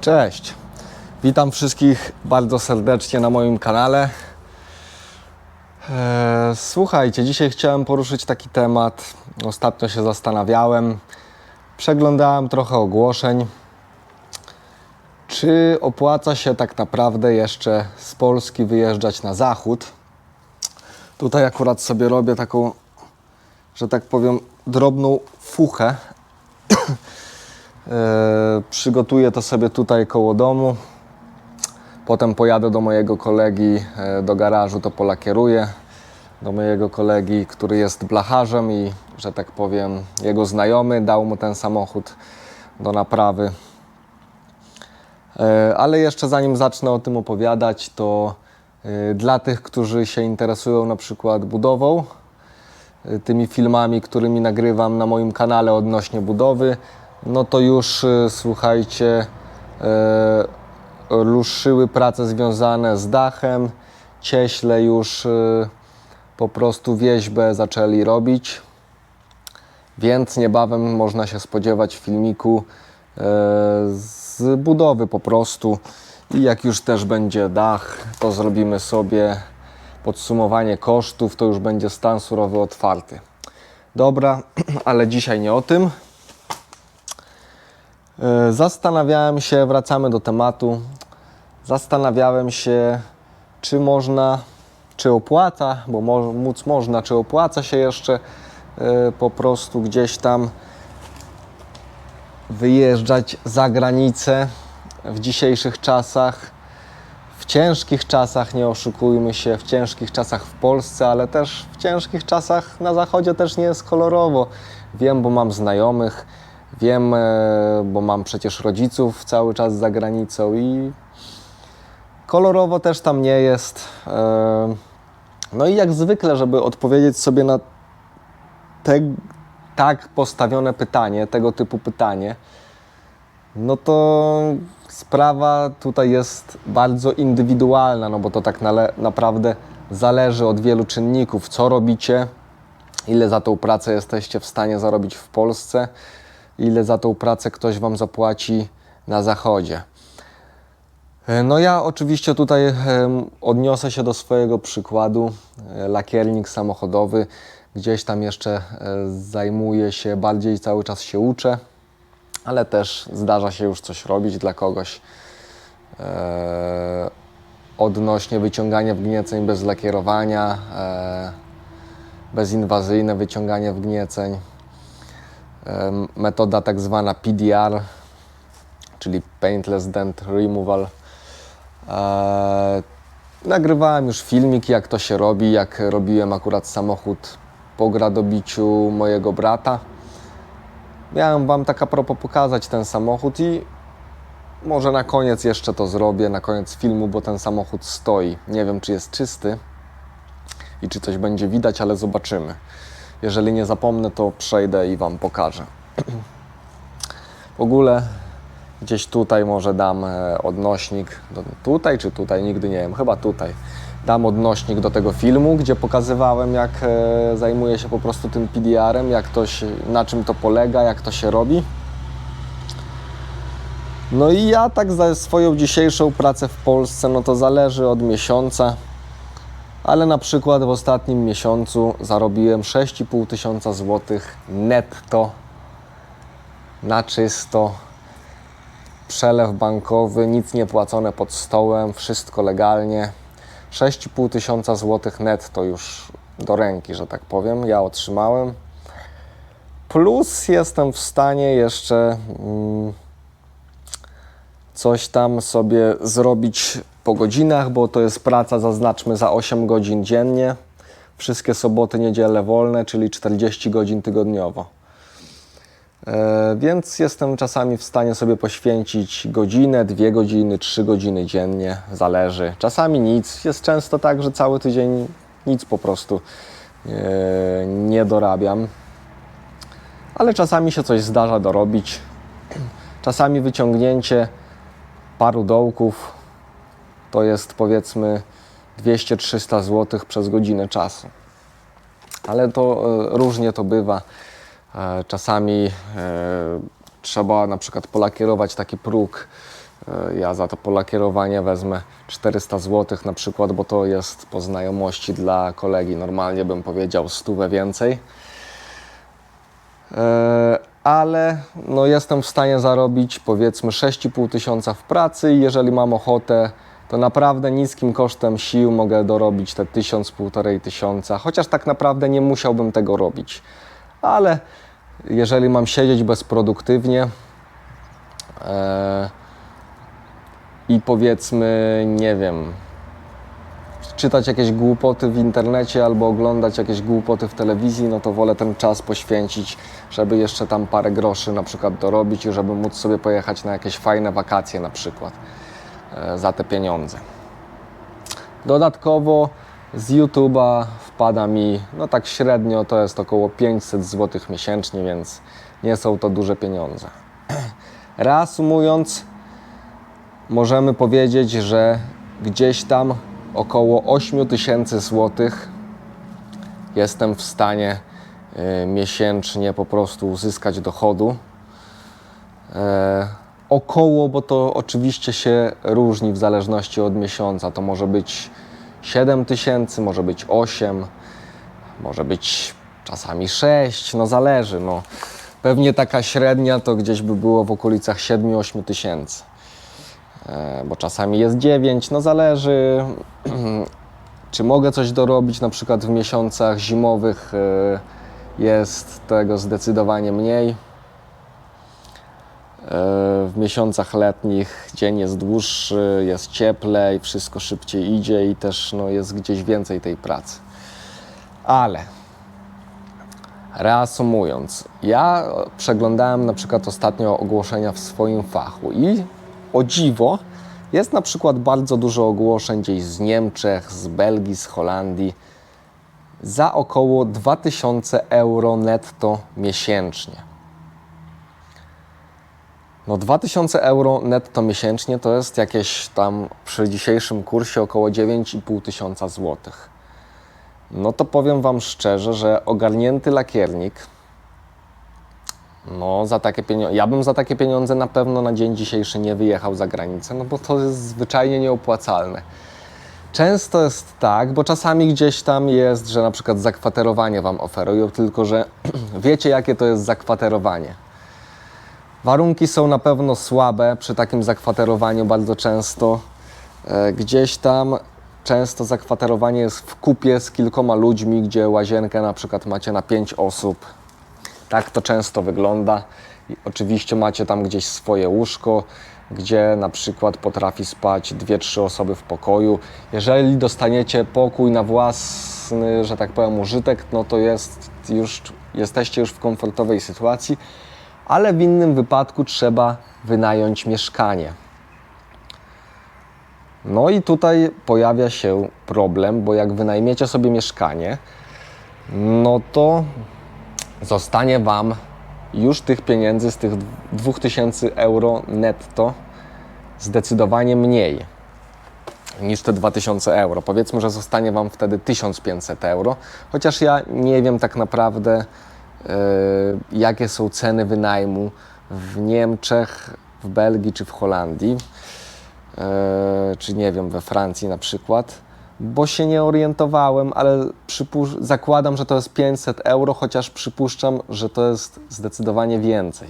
Cześć. Witam wszystkich bardzo serdecznie na moim kanale. Eee, Słuchajcie, dzisiaj chciałem poruszyć taki temat. Ostatnio się zastanawiałem, przeglądałem trochę ogłoszeń. Czy opłaca się tak naprawdę jeszcze z Polski wyjeżdżać na zachód? Tutaj akurat sobie robię taką, że tak powiem, drobną fuchę E, Przygotuję to sobie tutaj koło domu. Potem pojadę do mojego kolegi e, do garażu, to polakieruję. Do mojego kolegi, który jest blacharzem i, że tak powiem, jego znajomy dał mu ten samochód do naprawy. E, Ale jeszcze zanim zacznę o tym opowiadać, to e, dla tych, którzy się interesują na przykład budową, tymi filmami, którymi nagrywam na moim kanale odnośnie budowy, no to już y, słuchajcie, e, ruszyły prace związane z dachem, cieśle już y, po prostu wieźbę zaczęli robić, więc niebawem można się spodziewać filmiku e, z budowy po prostu i jak już też będzie dach, to zrobimy sobie podsumowanie kosztów, to już będzie stan surowy otwarty. Dobra, ale dzisiaj nie o tym. E, Zastanawiałem się, wracamy do tematu. Zastanawiałem się, czy można, czy opłaca, bo mo- móc można, czy opłaca się jeszcze e, po prostu gdzieś tam wyjeżdżać za granicę w dzisiejszych czasach. W ciężkich czasach, nie oszukujmy się, w ciężkich czasach w Polsce, ale też w ciężkich czasach na zachodzie też nie jest kolorowo. Wiem, bo mam znajomych, wiem, e, bo mam przecież rodziców cały czas za granicą i kolorowo też tam nie jest. E, No i jak zwykle, żeby odpowiedzieć sobie na te tak postawione pytanie, tego typu pytanie, no to sprawa tutaj jest bardzo indywidualna, no bo to tak naprawdę zależy od wielu czynników, co robicie, ile za tą pracę jesteście w stanie zarobić w Polsce, ile za tą pracę ktoś Wam zapłaci na zachodzie. E, No ja oczywiście tutaj em, odniosę się do swojego przykładu. E, Lakiernik samochodowy, gdzieś tam jeszcze e, zajmuję się, bardziej cały czas się uczę, ale też zdarza się już coś robić dla kogoś. E, odnośnie wyciągania wgnieceń bez lakierowania, e, bezinwazyjne wyciąganie wgnieceń, e, metoda tak zwana PDR, czyli Paintless Dent Removal. E, nagrywałem już filmik, jak to się robi, jak robiłem akurat samochód po gradobiciu mojego brata. Miałem Wam tak a propos pokazać ten samochód i może na koniec jeszcze to zrobię, na koniec filmu, bo ten samochód stoi. Nie wiem, czy jest czysty i czy coś będzie widać, ale zobaczymy. Jeżeli nie zapomnę, to przejdę i Wam pokażę. W ogóle gdzieś tutaj może dam e, odnośnik, do, tutaj czy tutaj, nigdy nie wiem, chyba tutaj. Dam odnośnik do tego filmu, gdzie pokazywałem, jak e, zajmuję się po prostu tym PDR-em, jak to się, na czym to polega, jak to się robi. No i ja tak za swoją dzisiejszą pracę w Polsce, no to zależy od miesiąca, ale na przykład w ostatnim miesiącu zarobiłem 6,5 tysiąca złotych netto, na czysto, przelew bankowy, nic nie płacone pod stołem, wszystko legalnie. 6,5 tysiąca złotych netto już do ręki, że tak powiem, ja otrzymałem. Plus jestem w stanie jeszcze mm, coś tam sobie zrobić po godzinach, bo to jest praca, zaznaczmy, za 8 godzin dziennie. Wszystkie soboty, niedziele wolne, czyli 40 godzin tygodniowo. E, więc jestem czasami w stanie sobie poświęcić godzinę, dwie godziny, trzy godziny dziennie, zależy. Czasami nic. Jest często tak, że cały tydzień nic po prostu e, nie dorabiam. Ale czasami się coś zdarza dorobić. Czasami wyciągnięcie paru dołków to jest powiedzmy 200-300 zł przez godzinę czasu. Ale to e, różnie to bywa. E, Czasami e, trzeba na przykład polakierować taki próg Ja za to polakierowanie wezmę 400 zł na przykład, bo to jest po znajomości dla kolegi. Normalnie bym powiedział stówę więcej. Ale no jestem w stanie zarobić powiedzmy 6,5 tysiąca w pracy jeżeli mam ochotę, to naprawdę niskim kosztem sił mogę dorobić te 1000, półtorej tysiąca, chociaż tak naprawdę nie musiałbym tego robić. Ale jeżeli mam siedzieć bezproduktywnie, e, i powiedzmy, nie wiem, czytać jakieś głupoty w internecie albo oglądać jakieś głupoty w telewizji, no to wolę ten czas poświęcić, żeby jeszcze tam parę groszy na przykład dorobić i żeby móc sobie pojechać na jakieś fajne wakacje na przykład za te pieniądze. Dodatkowo z YouTube'a wpada mi, no tak średnio to jest około 500 zł miesięcznie, więc nie są to duże pieniądze. Reasumując, możemy powiedzieć, że gdzieś tam około 8 tysięcy złotych jestem w stanie y, miesięcznie po prostu uzyskać dochodu. Około, bo to oczywiście się różni w zależności od miesiąca. To może być 7 tysięcy, może być 8, może być czasami 6, no zależy. No. Pewnie taka średnia to gdzieś by było w okolicach 7-8 tysięcy. E, bo czasami jest 9, no zależy, czy mogę coś dorobić, na przykład w miesiącach zimowych e, jest tego zdecydowanie mniej. E, W miesiącach letnich dzień jest dłuższy, jest cieplej, wszystko szybciej idzie i też no, jest gdzieś więcej tej pracy. Ale reasumując, ja przeglądałem na przykład ostatnio ogłoszenia w swoim fachu i o dziwo jest na przykład bardzo dużo ogłoszeń gdzieś z Niemczech, z Belgii, z Holandii za około 2000 euro netto miesięcznie. No 2000 euro netto miesięcznie to jest jakieś tam przy dzisiejszym kursie około 9,5 tysiąca złotych. No to powiem Wam szczerze, że ogarnięty lakiernik, no za takie pieniądze, ja bym za takie pieniądze na pewno na dzień dzisiejszy nie wyjechał za granicę, no bo to jest zwyczajnie nieopłacalne. Często jest tak, bo czasami gdzieś tam jest, że na przykład zakwaterowanie Wam oferują, tylko że wiecie jakie to jest zakwaterowanie. Warunki są na pewno słabe przy takim zakwaterowaniu bardzo często. E, Gdzieś tam często zakwaterowanie jest w kupie z kilkoma ludźmi, gdzie łazienkę na przykład macie na pięć osób. Tak to często wygląda. I oczywiście macie tam gdzieś swoje łóżko, gdzie na przykład potrafi spać dwie, trzy osoby w pokoju. Jeżeli dostaniecie pokój na własny, że tak powiem, użytek, no to jest już, jesteście już w komfortowej sytuacji, ale w innym wypadku trzeba wynająć mieszkanie. No i tutaj pojawia się problem, bo jak wynajmiecie sobie mieszkanie, no to zostanie Wam już tych pieniędzy z tych 2000 euro netto zdecydowanie mniej niż te 2000 euro. Powiedzmy, że zostanie Wam wtedy 1500 euro, chociaż ja nie wiem tak naprawdę, jakie są ceny wynajmu w Niemczech, w Belgii czy w Holandii, e, czy nie wiem, we Francji na przykład, bo się nie orientowałem, ale zakładam, że to jest 500 euro, chociaż przypuszczam, że to jest zdecydowanie więcej.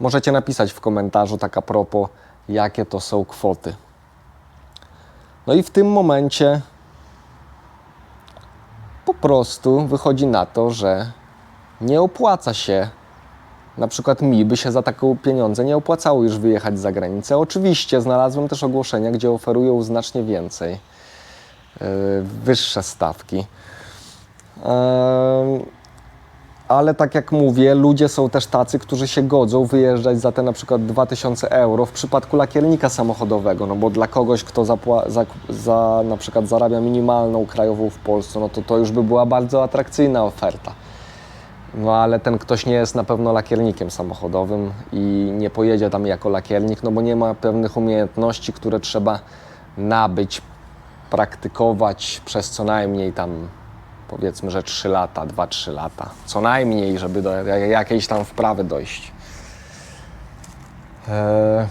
Możecie napisać w komentarzu tak a propos, jakie to są kwoty. No i w tym momencie po prostu wychodzi na to, że nie opłaca się, na przykład mi by się za takie pieniądze nie opłacało już wyjechać za granicę. Oczywiście znalazłem też ogłoszenia, gdzie oferują znacznie więcej, yy, wyższe stawki. Yy, ale tak jak mówię, ludzie są też tacy, którzy się godzą wyjeżdżać za te na przykład 2000 euro w przypadku lakiernika samochodowego, no bo dla kogoś, kto zapła- za, za na przykład zarabia minimalną krajową w Polsce, no to to już by była bardzo atrakcyjna oferta. No ale ten ktoś nie jest na pewno lakiernikiem samochodowym i nie pojedzie tam jako lakiernik, no bo nie ma pewnych umiejętności, które trzeba nabyć, praktykować przez co najmniej tam powiedzmy, że 3 lata, 2-3 lata. Co najmniej, żeby do jakiejś tam wprawy dojść. Eee,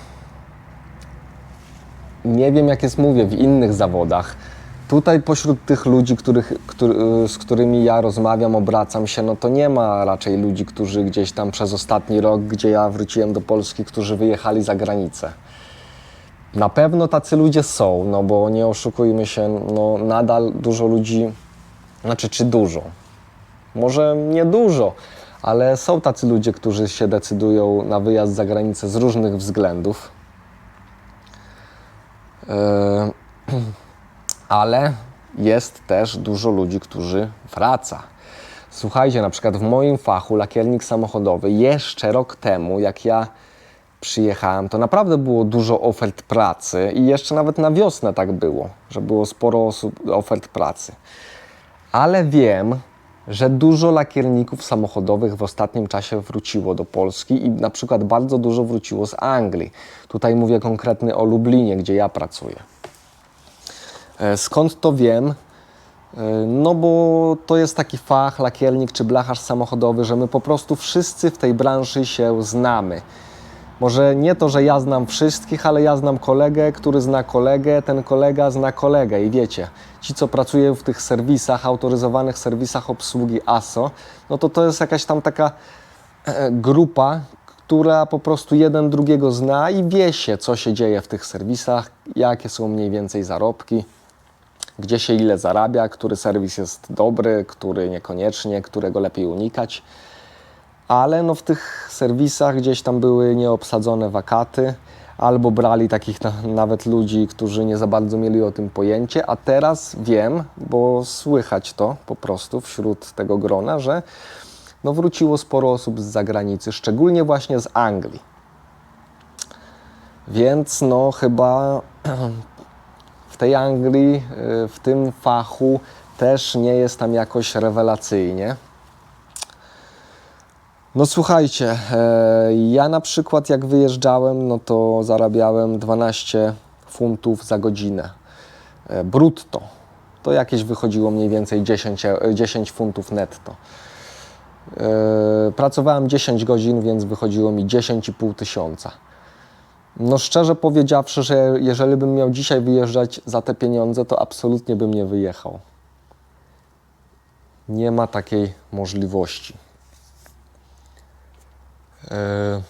nie wiem jak jest, mówię, w innych zawodach. Tutaj pośród tych ludzi, których, którzy, z którymi ja rozmawiam, obracam się, no to nie ma raczej ludzi, którzy gdzieś tam przez ostatni rok, gdzie ja wróciłem do Polski, którzy wyjechali za granicę. Na pewno tacy ludzie są, no bo nie oszukujmy się, no nadal dużo ludzi, znaczy czy dużo, może nie dużo, ale są tacy ludzie, którzy się decydują na wyjazd za granicę z różnych względów. Yy, ale jest też dużo ludzi, którzy wraca. Słuchajcie, na przykład w moim fachu lakiernik samochodowy jeszcze rok temu, jak ja przyjechałem, to naprawdę było dużo ofert pracy i jeszcze nawet na wiosnę tak było, że było sporo osób, ofert pracy. Ale wiem, że dużo lakierników samochodowych w ostatnim czasie wróciło do Polski i na przykład bardzo dużo wróciło z Anglii. Tutaj mówię konkretnie o Lublinie, gdzie ja pracuję. E, Skąd to wiem? E, No bo to jest taki fach, lakiernik czy blacharz samochodowy, że my po prostu wszyscy w tej branży się znamy. Może nie to, że ja znam wszystkich, ale ja znam kolegę, który zna kolegę, ten kolega zna kolegę i wiecie, ci co pracują w tych serwisach, autoryzowanych serwisach obsługi ASO, no to to jest jakaś tam taka e, grupa, która po prostu jeden drugiego zna i wie się, co się dzieje w tych serwisach, jakie są mniej więcej zarobki gdzie się ile zarabia, który serwis jest dobry, który niekoniecznie, którego lepiej unikać. Ale no w tych serwisach gdzieś tam były nieobsadzone wakaty, albo brali takich na, nawet ludzi, którzy nie za bardzo mieli o tym pojęcie, a teraz wiem, bo słychać to po prostu wśród tego grona, że no wróciło sporo osób z zagranicy, szczególnie właśnie z Anglii. Więc no chyba w tej Anglii, y, w tym fachu też nie jest tam jakoś rewelacyjnie. No słuchajcie, e, ja na przykład jak wyjeżdżałem, no to zarabiałem 12 funtów za godzinę e, brutto. To jakieś wychodziło mniej więcej 10, e, 10 funtów netto. E, Pracowałem 10 godzin, więc wychodziło mi 10,5 tysiąca. No szczerze powiedziawszy, że jeżeli bym miał dzisiaj wyjeżdżać za te pieniądze, to absolutnie bym nie wyjechał. Nie ma takiej możliwości. Yy.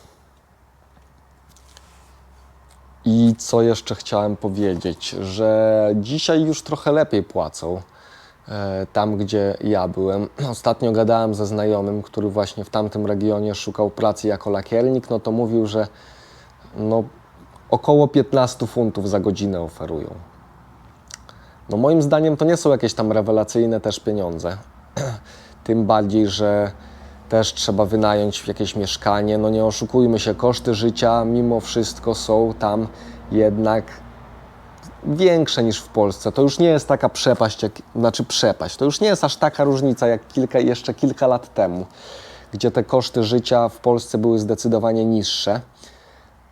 I co jeszcze chciałem powiedzieć, że dzisiaj już trochę lepiej płacą e, tam, gdzie ja byłem. Ostatnio gadałem ze znajomym, który właśnie w tamtym regionie szukał pracy jako lakiernik, no to mówił, że no, około 15 funtów za godzinę oferują. No moim zdaniem to nie są jakieś tam rewelacyjne też pieniądze. Tym bardziej, że też trzeba wynająć jakieś mieszkanie. No nie oszukujmy się, koszty życia mimo wszystko są tam jednak większe niż w Polsce. To już nie jest taka przepaść, jak, znaczy przepaść, to już nie jest aż taka różnica jak kilka, jeszcze kilka lat temu, gdzie te koszty życia w Polsce były zdecydowanie niższe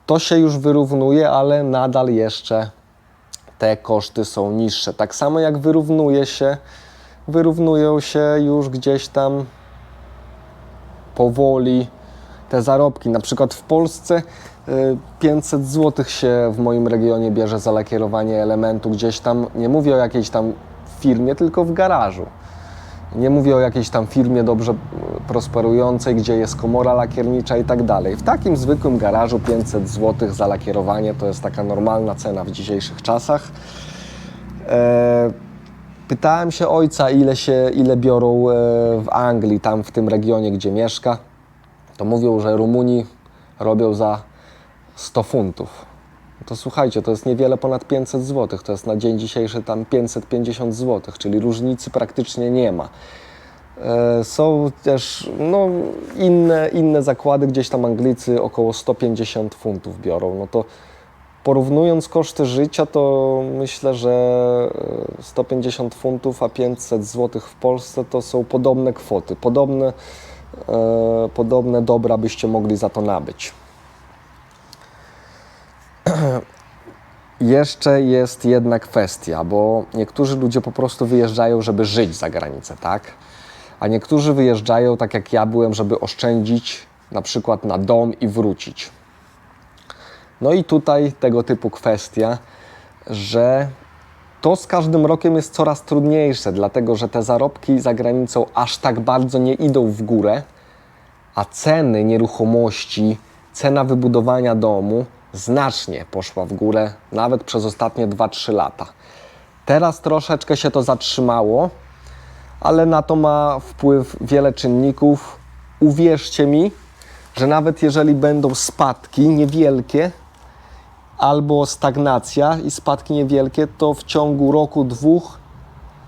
to się już wyrównuje, ale nadal jeszcze te koszty są niższe. Tak samo jak wyrównuje się, wyrównują się już gdzieś tam powoli te zarobki. Na przykład w Polsce y, 500 zł się w moim regionie bierze za lakierowanie elementu gdzieś tam, nie mówię o jakiejś tam firmie, tylko w garażu. Nie mówię o jakiejś tam firmie dobrze prosperującej, gdzie jest komora lakiernicza i tak dalej. W takim zwykłym garażu 500 zł za lakierowanie to jest taka normalna cena w dzisiejszych czasach. E, pytałem się ojca, ile, się, ile biorą e, w Anglii, tam w tym regionie, gdzie mieszka. To mówią, że Rumuni robią za 100 funtów. To słuchajcie, to jest niewiele ponad 500 zł. To jest na dzień dzisiejszy tam 550 zł, czyli różnicy praktycznie nie ma. E, Są też no, inne, inne zakłady, gdzieś tam Anglicy około 150 funtów biorą. No to porównując koszty życia, to myślę, że e, 150 funtów a 500 zł w Polsce to są podobne kwoty. Podobne, e, podobne dobra byście mogli za to nabyć. Jeszcze jest jedna kwestia, bo niektórzy ludzie po prostu wyjeżdżają, żeby żyć za granicę, tak? A niektórzy wyjeżdżają, tak jak ja byłem, żeby oszczędzić na przykład na dom i wrócić. No i tutaj tego typu kwestia, że to z każdym rokiem jest coraz trudniejsze, dlatego że te zarobki za granicą aż tak bardzo nie idą w górę, a ceny nieruchomości, cena wybudowania domu znacznie poszła w górę, nawet przez ostatnie 2-3 lata. Teraz troszeczkę się to zatrzymało, ale na to ma wpływ wiele czynników. Uwierzcie mi, że nawet jeżeli będą spadki niewielkie, albo stagnacja i spadki niewielkie, to w ciągu roku, dwóch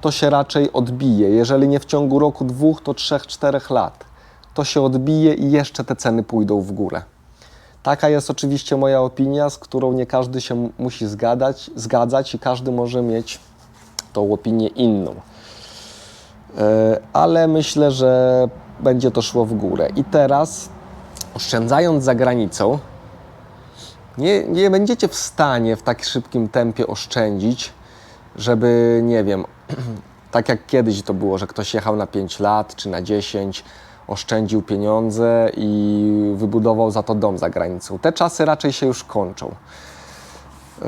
to się raczej odbije. Jeżeli nie w ciągu roku, dwóch, to trzech, czterech lat. To się odbije i jeszcze te ceny pójdą w górę. Taka jest oczywiście moja opinia, z którą nie każdy się musi zgadać, zgadzać i każdy może mieć tą opinię inną. E, Ale myślę, że będzie to szło w górę. I teraz, oszczędzając za granicą, nie, nie będziecie w stanie w tak szybkim tempie oszczędzić, żeby, nie wiem, tak jak kiedyś to było, że ktoś jechał na 5 lat czy na 10, oszczędził pieniądze i wybudował za to dom za granicą. Te czasy raczej się już kończą. Yy,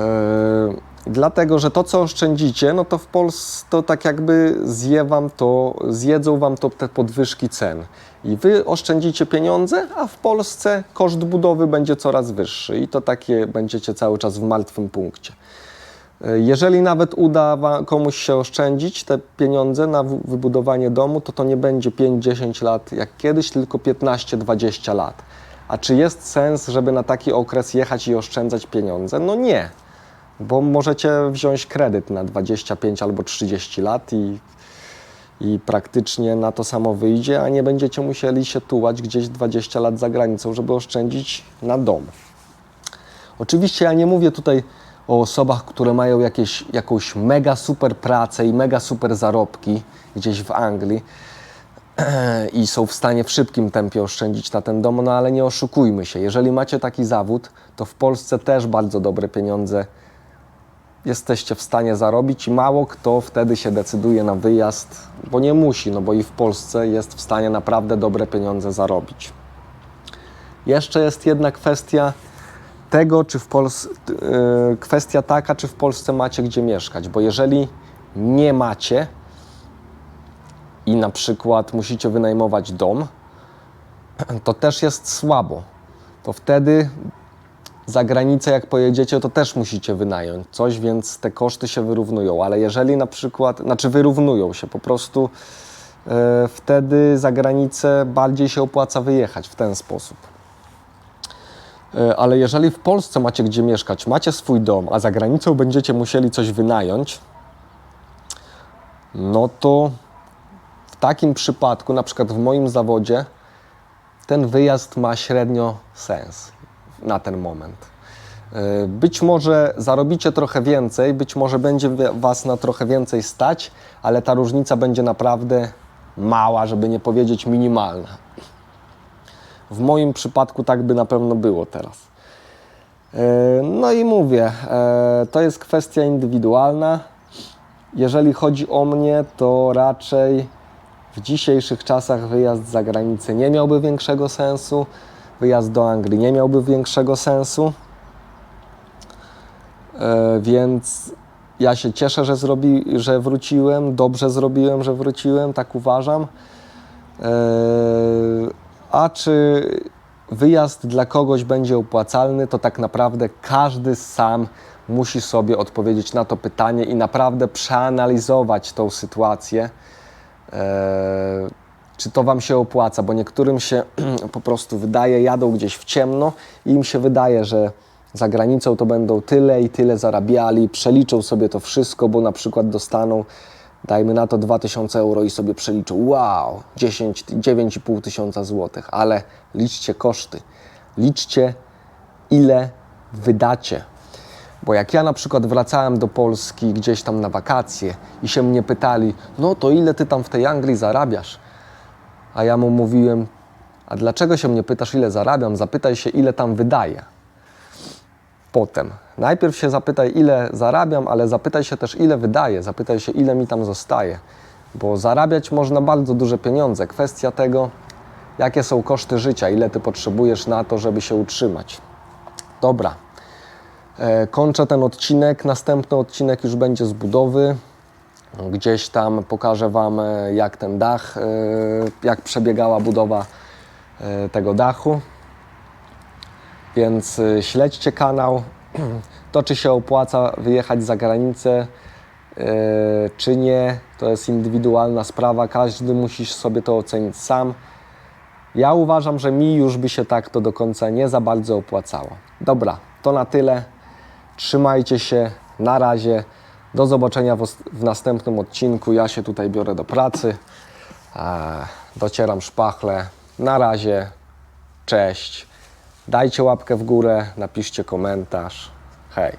dlatego, że to, co oszczędzicie, no to w Polsce to tak jakby zje wam to, zjedzą wam to te podwyżki cen. I wy oszczędzicie pieniądze, a w Polsce koszt budowy będzie coraz wyższy i to takie będziecie cały czas w martwym punkcie. Jeżeli nawet uda komuś się oszczędzić te pieniądze na wy- wybudowanie domu, to to nie będzie 5-10 lat jak kiedyś, tylko 15-20 lat. A czy jest sens, żeby na taki okres jechać i oszczędzać pieniądze? No nie, bo możecie wziąć kredyt na 25 albo 30 lat i, i praktycznie na to samo wyjdzie, a nie będziecie musieli się tułać gdzieś 20 lat za granicą, żeby oszczędzić na dom. Oczywiście ja nie mówię tutaj o osobach, które mają jakieś, jakąś mega super pracę i mega super zarobki gdzieś w Anglii i są w stanie w szybkim tempie oszczędzić na ten dom, no ale nie oszukujmy się. Jeżeli macie taki zawód, to w Polsce też bardzo dobre pieniądze jesteście w stanie zarobić i mało kto wtedy się decyduje na wyjazd, bo nie musi, no bo i w Polsce jest w stanie naprawdę dobre pieniądze zarobić. Jeszcze jest jedna kwestia tego, czy w Polsce, kwestia taka, czy w Polsce macie gdzie mieszkać, bo jeżeli nie macie i na przykład musicie wynajmować dom, to też jest słabo. To wtedy za granicę, jak pojedziecie, to też musicie wynająć coś, więc te koszty się wyrównują. Ale jeżeli na przykład, znaczy wyrównują się, po prostu e, wtedy za granicę bardziej się opłaca wyjechać w ten sposób. E, Ale jeżeli w Polsce macie gdzie mieszkać, macie swój dom, a za granicą będziecie musieli coś wynająć, no to w takim przypadku, na przykład w moim zawodzie, ten wyjazd ma średnio sens na ten moment. E, Być może zarobicie trochę więcej, być może będzie Was na trochę więcej stać, ale ta różnica będzie naprawdę mała, żeby nie powiedzieć minimalna. W moim przypadku tak by na pewno było teraz. E, No i mówię, e, to jest kwestia indywidualna. Jeżeli chodzi o mnie, to raczej w dzisiejszych czasach wyjazd za granicę nie miałby większego sensu. Wyjazd do Anglii nie miałby większego sensu. E, więc ja się cieszę, że, zrobi, że wróciłem. Dobrze zrobiłem, że wróciłem, tak uważam. A czy wyjazd dla kogoś będzie opłacalny, to tak naprawdę każdy sam musi sobie odpowiedzieć na to pytanie i naprawdę przeanalizować tą sytuację. E, czy to Wam się opłaca, bo niektórym się po prostu wydaje, jadą gdzieś w ciemno i im się wydaje, że za granicą to będą tyle i tyle zarabiali, przeliczą sobie to wszystko, bo na przykład dostaną, dajmy na to 2000 euro i sobie przeliczą, wow, 10, 9,5 tysiąca złotych, ale liczcie koszty, liczcie ile wydacie. Bo jak ja na przykład wracałem do Polski gdzieś tam na wakacje i się mnie pytali, no to ile ty tam w tej Anglii zarabiasz? A ja mu mówiłem, a dlaczego się mnie pytasz, ile zarabiam? Zapytaj się, ile tam wydaję. Potem. Najpierw się zapytaj, ile zarabiam, ale zapytaj się też, ile wydaję. Zapytaj się, ile mi tam zostaje. Bo zarabiać można bardzo duże pieniądze. Kwestia tego, jakie są koszty życia, ile ty potrzebujesz na to, żeby się utrzymać. Dobra. E, Kończę ten odcinek. Następny odcinek już będzie z budowy. Gdzieś tam pokażę Wam, e, jak ten dach, e, jak przebiegała budowa tego dachu. Więc y, śledźcie kanał. To, czy się opłaca wyjechać za granicę, y, czy nie, to jest indywidualna sprawa. Każdy musi sobie to ocenić sam. Ja uważam, że mi już by się tak to do końca nie za bardzo opłacało. Dobra, to na tyle. Trzymajcie się. Na razie. Do zobaczenia w, w następnym odcinku. Ja się tutaj biorę do pracy. Docieram szpachle. Na razie. Cześć. Dajcie łapkę w górę, napiszcie komentarz. Hej.